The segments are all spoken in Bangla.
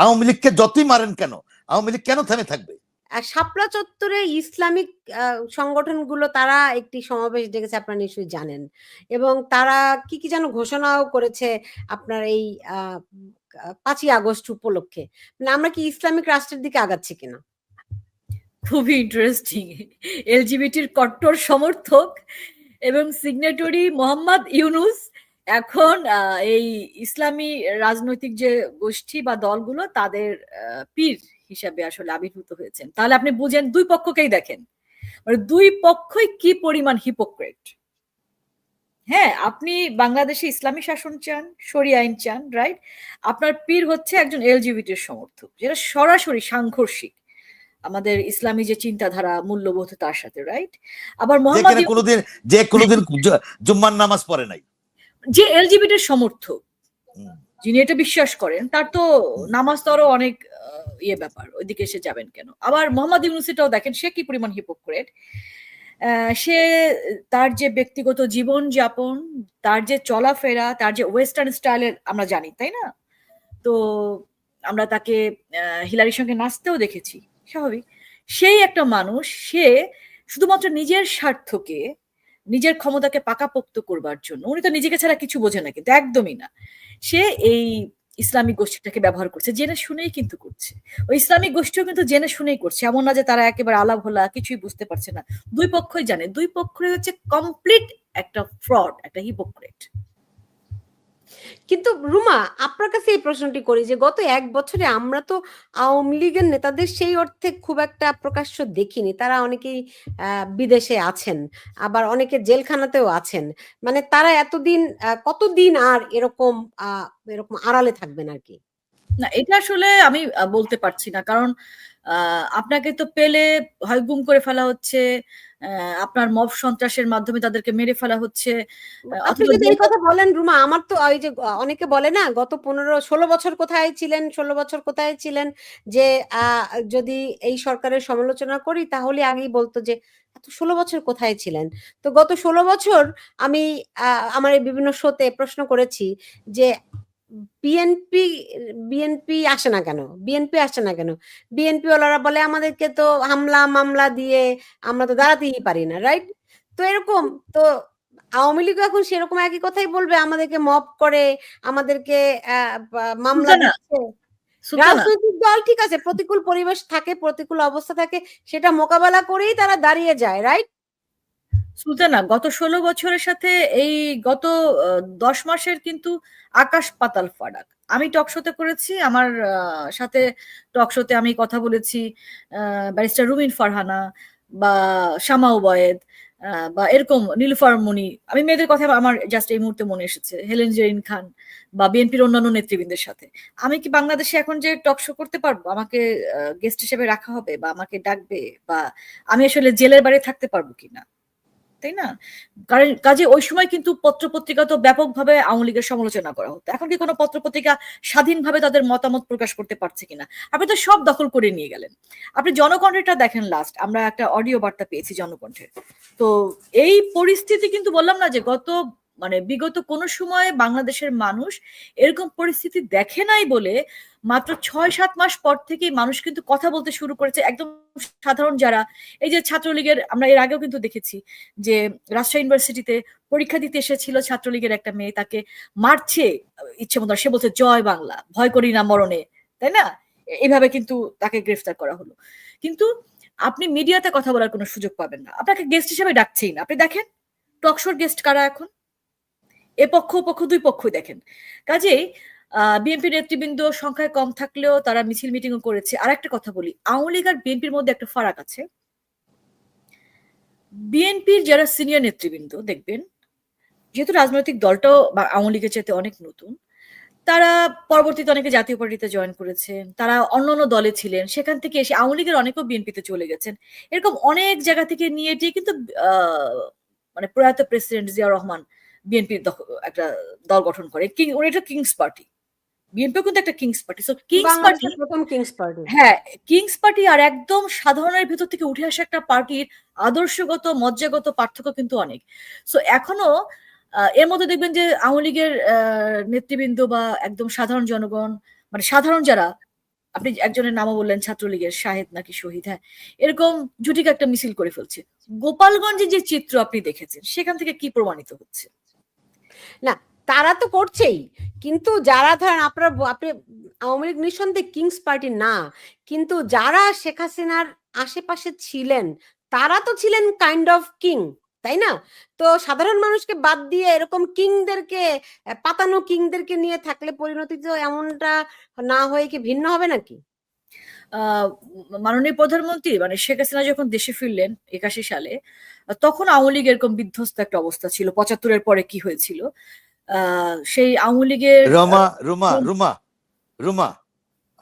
আওয়ামী লীগকে যতই মারেন কেন আওয়ামী লীগ কেন থেমে থাকবে? আর শাপলা চত্বরে ইসলামিক আহ, সংগঠনগুলো তারা একটি সমাবেশ ডেকেছে আপনারা নিশ্চয়ই জানেন। এবং তারা কি কি যেন ঘোষণাও করেছে আপনার এই আহ, পাঁচই আগস্ট উপলক্ষে। মানে আমরা কি ইসলামিক রাষ্ট্রের দিকে আগাচ্ছি কিনা? খুবই ইন্টারেস্টিং এলজিবিটির কট্টর সমর্থক এবং সিগনেটরি মোহাম্মদ ইউনুস এখন এই ইসলামী রাজনৈতিক যে গোষ্ঠী বা দলগুলো তাদের পীর হিসাবে আসলে আবির্ভূত হয়েছেন। তাহলে আপনি বুঝেন দুই পক্ষকেই দেখেন। মানে দুই পক্ষই কি পরিমাণ হিপোক্রেট হ্যাঁ আপনি বাংলাদেশে ইসলামী শাসন চান শরী আইন চান রাইট আপনার পীর হচ্ছে একজন এলজিবিটির সমর্থক যেটা সরাসরি সাংঘর্ষিক। আমাদের ইসলামী যে চিন্তাধারা মূল্যবোধ তার সাথে রাইট আবার মোহাম্মদ কোনোদিন যে কোনোদিন জুম্মার নামাজ পড়ে নাই। যে এলজিবিটির সমর্থক। যিনি এটা বিশ্বাস করেন তার তো নামাজ তো অনেক ইয়ে ব্যাপার ওইদিকে এসে যাবেন কেন? আবার মোহাম্মদ ইউনুসিটাও দেখেন সে কি পরিমাণ হিপোক্রেট সে তার যে ব্যক্তিগত জীবন যাপন তার যে চলাফেরা তার যে ওয়েস্টার্ন স্টাইলের আমরা জানি তাই না? তো আমরা তাকে হিলারির সঙ্গে নাচতেও দেখেছি স্বাভাবিক। সেই একটা মানুষ সে শুধুমাত্র নিজের স্বার্থকে নিজের ক্ষমতাকে পাকাপোক্ত করবার জন্য। উনি তো নিজেকে ছাড়া কিছু বোঝে না কিন্তু একদমই না। সে এই ইসলামিক গোষ্ঠীটাকে ব্যবহার করছে, জেনে শুনেই কিন্তু করছে। ওই ইসলামিক গোষ্ঠীও কিন্তু জেনে শুনেই করছে। এমন না যে তারা একেবারে আলাপ হলা কিছুই বুঝতে পারছে না। দুই পক্ষই জানে। দুই পক্ষই হচ্ছে কমপ্লিট একটা ফ্রড একটা হিপোক্রেট কিন্তু রুমা, আপনার কাছে এই প্রশ্নটি করি যে গত এক বছরে আমরা তো আওয়ামী লীগের নেতাদের সেই অর্থে খুব একটা প্রকাশ্য দেখিনি। তারা অনেকেই বিদেশে আছেন, আবার অনেকে জেলখানাতেও আছেন। মানে তারা এতদিন কতদিন আর এরকম এরকম আড়ালে থাকবেন আর কি? না, এটা আসলে আমি বলতে পারছি না। কারণ আপনাকে তো পেলে হয় গুম করে ফেলা হচ্ছে আপনার মব সন্ত্রাসের মাধ্যমে তাদেরকে মেরে ফেলা হচ্ছে আপনি যদি এই কথা বলেন রুমা আমার তো ওই যে অনেকে বলে না গত পনেরো ষোলো বছর কোথায় ছিলেন ষোলো বছর কোথায় ছিলেন যে আহ, যদি এই সরকারের সমালোচনা করি তাহলে আগেই বলতো যে এত ষোলো বছর কোথায় ছিলেন? তো গত ষোলো বছর আমি আহ, আমার বিভিন্ন শোতে প্রশ্ন করেছি যে বিএনপি বিএনপি আসে না কেন? বিএনপি আসে না কেন? বিএনপি ওলারা বলে আমাদেরকে তো হামলা মামলা দিয়ে আমরা তো দাঁড়াতেই পারি না রাইট তো এরকম তো আওয়ামী লীগ এখন সেরকম একই কথাই বলবে আমাদেরকে মপ করে আমাদেরকে মামলা দিচ্ছে। রাজনৈতিক দল ঠিক আছে প্রতিকূল পরিবেশ থাকে প্রতিকূল অবস্থা থাকে সেটা মোকাবেলা করেই তারা দাঁড়িয়ে যায় রাইট সুলতানা, গত ষোলো বছরের সাথে এই গত দশ মাসের কিন্তু আকাশ পাতাল ফারাক। আমি টক শোতে করেছি, আমার সাথে টক শোতে আমি কথা বলেছি ব্যারিস্টার রুমিন ফারহানা বা শামা ওবায়েদ বা এরকম নীলুফার মনি। আমি মেয়েদের কথা আমার জাস্ট এই মুহূর্তে মনে এসেছে, হেলেন জেরিন খান বা বিএনপির অন্যান্য নেতৃবৃন্দের সাথে। আমি কি বাংলাদেশে এখন যে টক শো করতে পারব, আমাকে গেস্ট হিসেবে রাখা হবে বা আমাকে ডাকবে বা আমি আসলে জেলের বাড়ি থাকতে পারব কিনা? তাই না? কারণ কাজে ওই সময় কিন্তু পত্রপত্রিকা তো ব্যাপকভাবে আওয়ামী লীগের সমালোচনা করা হতো। এখন কি কোনো পত্রপত্রিকা স্বাধীনভাবে তাদের মতামত প্রকাশ করতে পারছে কিনা? আপনি তো সব দখল করে নিয়ে গেলেন। আপনি জনকণ্ঠেরটা দেখেন লাস্ট আমরা একটা অডিও বার্তা পেয়েছি জনকণ্ঠের। তো এই পরিস্থিতি কিন্তু বললাম না যে গত মানে বিগত কোনো সময়ে বাংলাদেশের মানুষ এরকম পরিস্থিতি দেখে নাই বলে মাত্র ছয় সাত মাস পর থেকেই মানুষ কিন্তু কথা বলতে শুরু করেছে। একদম সাধারণ যারা, এই যে ছাত্রলীগের, আমরা এর আগেও কিন্তু দেখেছি যে রাজশাহী ইউনিভার্সিটিতে পরীক্ষা দিতে এসেছিল ছাত্রলীগের একটা মেয়ে, তাকে মারছে, ইচ্ছে মতো সে বলছে, জয় বাংলা, ভয় করি না মরণে। তাই না? এভাবে কিন্তু তাকে গ্রেফতার করা হলো। কিন্তু আপনি মিডিয়াতে কথা বলার কোনো সুযোগ পাবেন না। আপনাকে গেস্ট হিসেবে ডাকছেই না। আপনি দেখেন টকশোর গেস্ট কারা এখন? এ পক্ষ পক্ষ দুই পক্ষই দেখেন। কাজেই বিএনপি নেতৃবৃন্দ সংখ্যায় কম থাকলেও তারা মিছিল মিটিংও করেছে। আর একটা কথা বলি, আওয়ামী লীগ আর বিএনপির মধ্যে একটা ফারাক আছে। বিএনপির যারা সিনিয়র নেতৃবৃন্দ, দেখবেন, যেহেতু রাজনৈতিক দলটাও আওয়ামী লীগের চাইতে অনেক নতুন, তারা পরবর্তীতে অনেকে জাতীয় পার্টিতে জয়েন করেছেন, তারা অন্য অন্য দলে ছিলেন, সেখান থেকে এসে আওয়ামী লীগের অনেকেও বিএনপিতে চলে গেছেন। এরকম অনেক জায়গা থেকে নিয়ে টিয়ে কিন্তু মানে প্রয়াত প্রেসিডেন্ট জিয়া রহমান বিএনপি একটা দল গঠন করে। কিং ওর এটা কিংস পার্টি বিএনপি কিন্তু একটা king's party so king's party প্রথম কিংস পার্টি হ্যাঁ কিংস পার্টি আর একদম সাধারণের ভেতর থেকে উঠে আসা একটা পার্টির আদর্শগত মজ্জাগত পার্থক্য কিন্তু অনেক। সো এখনও এর মধ্যে দেখবেন যে আওয়ামী লীগের আহ, নেতৃবৃন্দ বা একদম সাধারণ জনগণ মানে সাধারণ যারা আপনি একজনের নামও বললেন ছাত্রলীগের শাহেদ নাকি শহীদ হ্যাঁ এরকম জুটিকে একটা মিছিল করে ফেলছে। গোপালগঞ্জে যে চিত্র আপনি দেখেছেন সেখান থেকে কি প্রমাণিত হচ্ছে? তারা তো করছেই। কিন্তু যারা ধরেন আপনারা আপনি আওয়ামী লীগ নিঃসন্দেহে কিংস পার্টি না, কিন্তু যারা শেখ হাসিনার আশেপাশে ছিলেন, তারা তো ছিলেন কাইন্ড অফ কিং তাই না? তো সাধারণ মানুষকে বাদ দিয়ে এরকম কিংদেরকে পাতানো কিংদেরকে নিয়ে থাকলে পরিণতি তো এমনটা না হয়ে কি ভিন্ন হবে নাকি? মাননীয় প্রধানমন্ত্রী মানে শেখ হাসিনা যখন দেশে ফিরলেন একাশি সালে তখন আওয়ামী লীগ এরকম বিধ্বস্ত একটা অবস্থা ছিল। পঁচাত্তরের পরে কি হয়েছিল? সেই আওয়ামী লীগের রমা রুমা রুমা রুমা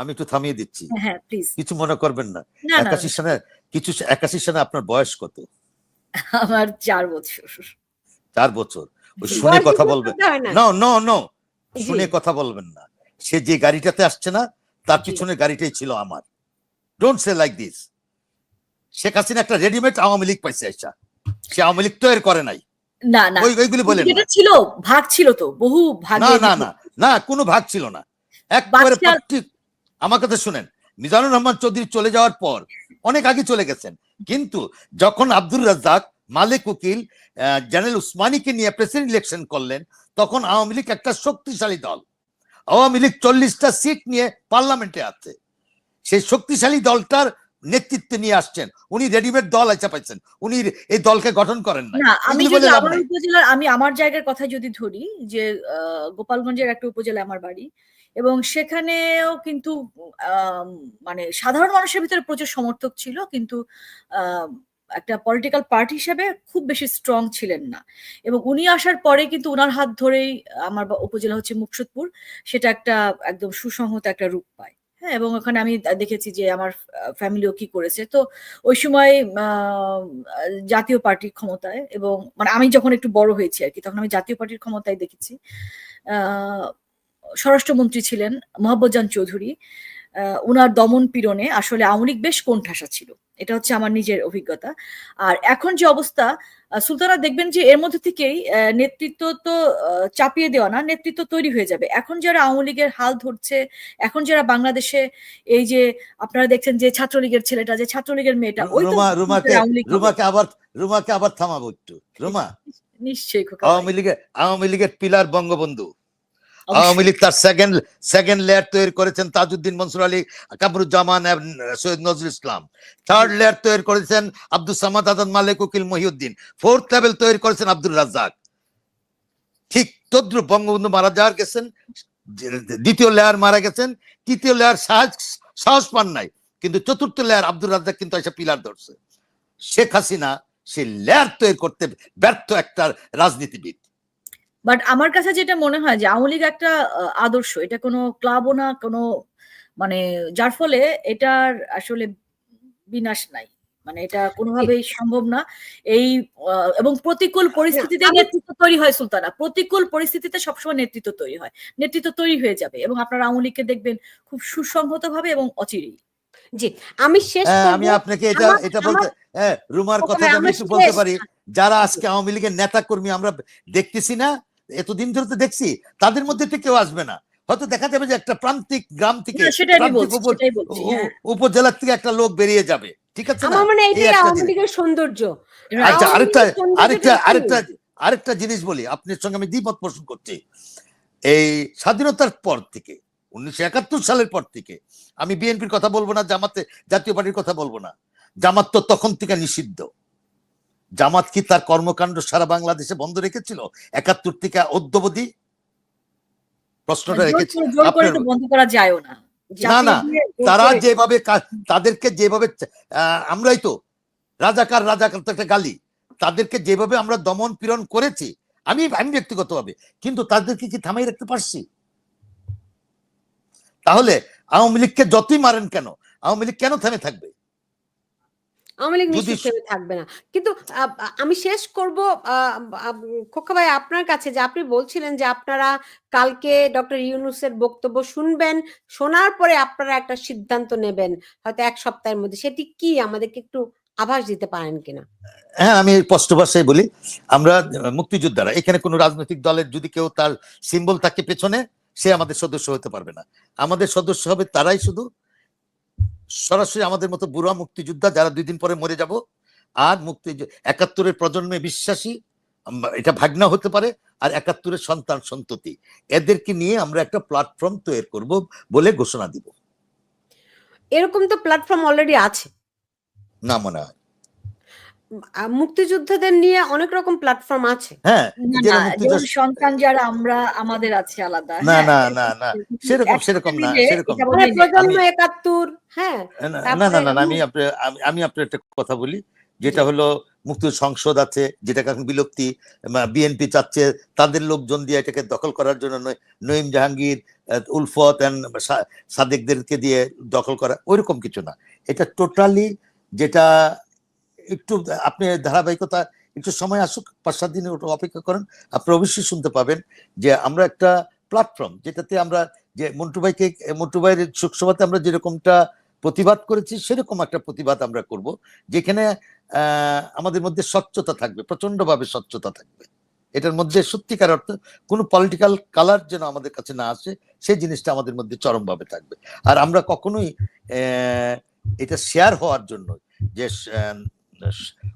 আমি একটু থামিয়ে দিচ্ছি। হ্যাঁ প্লিজ কিছু মনে করবেন না। একাশি সালে কিছু একাশি সালে আপনার বয়স কত? আমার চার বছর। চার বছর। ওই শুনে কথা বলবেন না। No no. শুনে কথা বলবেন না। সে যে গাড়িটাতে আসছে না তার পিছনে গাড়িটাই ছিল আমার। Don't say like this Sheikh Hasina একটা রেডিমেড আওয়ামী লীগ পাইছে আইসা। সে আওয়ামী লীগ তো এর করে নাই। না না। ওই ওইগুলি বলেন না। ছিল ভাগ ছিল তো বহু ভাগ না না না না কোনো ভাগ ছিল না। একবারে আমার কথা শুনেন। মিজানুর রহমান চৌধুরী চলে যাওয়ার পর অনেক আগে চলে গেছেন। কিন্তু যখন আব্দুর রাজ্জাক মালিক উকিল জেনারেল উসমানীকে নিয়ে প্রেসিডেন্ট ইলেকশন করলেন তখন আওয়ামী লীগ একটা শক্তিশালী দল। আওয়ামী লীগ চল্লিশটা সিট নিয়ে পার্লামেন্টে আছে। সেই শক্তিশালী দলটার নেতৃত্বে নিয়ে আসছেন। উনি রেডিমেড দল আইসা পাইছেন। উনি এই দলকে গঠন করেন না আমি যদি আমার উপজেলার আমি আমার জায়গার কথা যদি ধরি যে গোপালগঞ্জের একটা উপজেলা আমার বাড়ি এবং সেখানেও কিন্তু মানে সাধারণ মানুষের ভিতরে প্রচুর সমর্থক ছিল কিন্তু একটা পলিটিক্যাল পার্টি হিসেবে খুব বেশি স্ট্রং ছিলেন না। এবং উনি আসার পরে কিন্তু ওনার হাত ধরেই আমার উপজেলা হচ্ছে মুকসুদপুর সেটা একটা একদম সুসংহত একটা রূপ পায়। হ্যাঁ এবং ওখানে আমি দেখেছি যে আমার ফ্যামিলিও কি করেছে। তো ওই সময় জাতীয় পার্টির ক্ষমতায় এবং মানে আমি যখন একটু বড় হয়েছি আর কি, তখন আমি জাতীয় পার্টির ক্ষমতায় দেখেছি। স্বরাষ্ট্রমন্ত্রী ছিলেন মোহাম্মদ চৌধুরী। উনার দমন পীড়নে আসলে আওয়ামী লীগ বেশ কোণঠাসা ছিল। এটা হচ্ছে আমার নিজের অভিজ্ঞতা আর এখন যে অবস্থা সুলতানা দেখবেন যে এর মধ্যে থেকেই নেতৃত্ব তো চাপিয়ে দেওয়া না নেতৃত্ব তৈরি হয়ে যাবে এখন যারা আওয়ামী লীগের হাল ধরছে এখন যারা বাংলাদেশে এই যে আপনারা দেখছেন যে ছাত্রলীগের ছেলেটা যে ছাত্রলীগের মেয়েটা ওই রুমাকে। রুমাকে আবার রুমাকে আবার থামাবো একটু রুমা নিশ্চয়ই আওয়ামী লীগের আওয়ামী লীগের পিলার বঙ্গবন্ধু। আওয়ামী লীগ তার সেকেন্ড সেকেন্ড লেয়ার তৈরি করেছেন তাজউদ্দিন মনসুর আলী, কামরুজ্জামান সৈয়দ নজরুল ইসলাম। থার্ড লেয়ার তৈরি করেছেন আব্দুল সামাদ, আজাদ মালিক, উকিল মহিউদ্দিন। ফোর্থ লেভেল তৈরি করেছেন আব্দুল রাজ্জাক। ঠিক তদ্রুপ বঙ্গবন্ধু মারা যাওয়ার গেছেন, দ্বিতীয় লেয়ার মারা গেছেন, তৃতীয় লেয়ার সাহস সাহস পান নাই, কিন্তু চতুর্থ লেয়ার আব্দুল রাজ্জাক কিন্তু এসে পিলার ধরছে। শেখ হাসিনা সে লেয়ার তৈরি করতে ব্যর্থ একটা রাজনীতিবিদ। বাট আমার কাছে যেটা মনে হয় যে আওয়ামী লীগ একটা আদর্শ। এটা কোনো ক্লাবও না কোনো মানে যার ফলে এটার আসলে বিনাশ নাই। মানে এটা কোনোভাবেই সম্ভব না। এই আহ, এবং প্রতিকূল পরিস্থিতিতে নেতৃত্ব তৈরি হয় সুলতানা। প্রতিকূল পরিস্থিতিতে সবসময় নেতৃত্ব তৈরি হয়। নেতৃত্ব তৈরি হয়ে যাবে এবং আপনারা আওয়ামী লীগকে দেখবেন খুব সুসংহত ভাবে এবং অচিরেই। জি আমি শেষ আমি আপনাকে এটা এটা বলতে হ্যাঁ রুমার কথা আমি একটু বলতে পারি। যারা আজকে আওয়ামী লীগের নেতা কর্মী আমরা দেখতেছি না এতদিন ধরে তো দেখছি তাদের মধ্যে তো কেউ আসবে না। হয়তো দেখা যাবে যে একটা প্রান্তিক গ্রাম থেকে হ্যাঁ। উপজেলার থেকে একটা লোক বেরিয়ে যাবে। ঠিক আছে আমার মনে আওয়ামী। লীগের সৌন্দর্য। আচ্ছা আরেকটা আরেকটা আরেকটা আরেকটা জিনিস বলি আপনার সঙ্গে আমি দ্বিমত পোষণ করছি। এই স্বাধীনতার পর থেকে উনিশশো একাত্তর সালের পর থেকে আমি বিএনপির কথা বলব না জামাতে জাতীয় পার্টির কথা বলব না। জামাত তো তখন থেকে নিষিদ্ধ। জামাত কি তার কর্মকাণ্ড সারা বাংলাদেশে বন্ধ রেখেছিল? একাত্তর থেকে অদ্যবধি? প্রশ্নটা রেখেছি। বন্ধ করা যায়ও না। না, না, তারা যেভাবে তাদেরকে যেভাবে আমরাই তো রাজাকার রাজাকার তো একটা গালি। তাদেরকে যেভাবে আমরা দমন পীড়ন করেছি আমি আমি ব্যক্তিগতভাবে কিন্তু তাদেরকে কি থামাই রাখতে পারছি? তাহলে আওয়ামী লীগকে যতই মারেন কেন আওয়ামী লীগ কেন থেমে থাকবে? আওয়ামী লীগ নিশ্চিত থেমে থাকবে না। কিন্তু আমি শেষ করব খোকা ভাই আপনার কাছে যে আপনি বলছিলেন যে আপনারা কালকে ডক্টর ইউনুসের বক্তব্য শুনবেন শোনার পরে আপনারা একটা সিদ্ধান্ত নেবেন হয়তো এক সপ্তাহের মধ্যে। সেটি কি? আমাদেরকে একটু আভাস দিতে পারেন কিনা? হ্যাঁ আমি স্পষ্ট ভাষায় বলি আমরা মুক্তিযোদ্ধারা এখানে কোনো রাজনৈতিক দলের যদি কেউ তার সিম্বল থাকে পেছনে সে আমাদের সদস্য হতে পারবে না। আমাদের সদস্য হবে তারাই শুধু সরাসরি আমাদের মতো বুড়া মুক্তিযোদ্ধা যারা দুই দিন পরে মরে যাব আর মুক্তি একাত্তরের প্রজন্মে বিশ্বাসী এটা ভাগনা হতে পারে আর একাত্তরের সন্তান সন্ততি। এদেরকে নিয়ে আমরা একটা প্ল্যাটফর্ম তৈরি করব বলে ঘোষণা দিব। এরকম তো প্ল্যাটফর্ম অলরেডি আছে। না মনে হয়। মুক্তিযোদ্ধাদের নিয়ে অনেক রকম প্ল্যাটফর্ম আছে। হ্যাঁ না, না, সন্তান যারা আমরা আমাদের আছে আলাদা। না হ্যাঁ, না না না সেরকম সেরকম না সেরকম। না। মানে প্রজন্ম একাত্তর হ্যাঁ না না না আমি আমি- আপনার আমি- আপনার একটা কথা বলি যেটা হলো মুক্ত সংসদ আছে যেটাকে এখন বিলুপ্তি বিএনপি চাচ্ছে তাদের লোকজন দিয়ে এটাকে দখল করার জন্য নয় নঈম জাহাঙ্গীর আহ, উলফত অ্যান্ড সাদেকদেরকে দিয়ে দখল করা ওইরকম কিছু না। এটা টোটালি যেটা একটু, আপনি ধারাবাহিকতা, একটু সময় আসুক পাঁচ সাত দিনে ওটা অপেক্ষা করেন আপনি অবশ্যই শুনতে পাবেন যে আমরা একটা প্ল্যাটফর্ম যেটাতে আমরা যে মন্টু ভাইকে, মন্টু ভাইয়ের শোকসভাতে আমরা যেরকমটা প্রতিবাদ করেছি, সেরকম একটা প্রতিবাদ আমরা করব, যেখানে আমাদের মধ্যে স্বচ্ছতা থাকবে প্রচন্ডভাবে স্বচ্ছতা থাকবে। এটার মধ্যে সত্যিকার অর্থ কোনো পলিটিক্যাল কালার যেন আমাদের কাছে না আসে, সেই জিনিসটা আমাদের মধ্যে চরমভাবে থাকবে। আর আমরা কখনোই এটা শেয়ার হওয়ার জন্য যে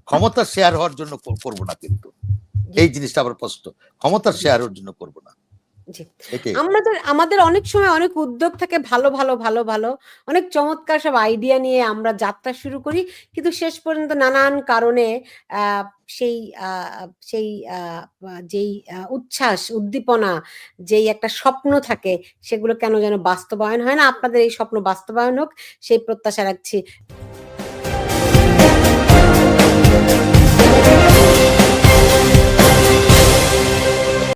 ক্ষমতা শেয়ার হওয়ার জন্য কর- করব না কিন্তু। এই জিনিসটা আবার স্পষ্ট ক্ষমতা শেয়ার হওয়ার জন্য করব না। জি। আমাদের আমাদের অনেক সময় অনেক উদ্যোগ থাকে ভালো ভালো ভালো ভালো। অনেক চমৎকার সব আইডিয়া নিয়ে আমরা যাত্রা শুরু করি কিন্তু শেষ পর্যন্ত নানান কারণে আহ, সেই আহ, সেই আহ, যেই উচ্ছ্বাস উদ্দীপনা যেই একটা স্বপ্ন থাকে সেগুলো কেন যেন বাস্তবায়ন হয় না? আপনাদের এই স্বপ্ন বাস্তবায়ন হোক সেই প্রত্যাশা রাখছি।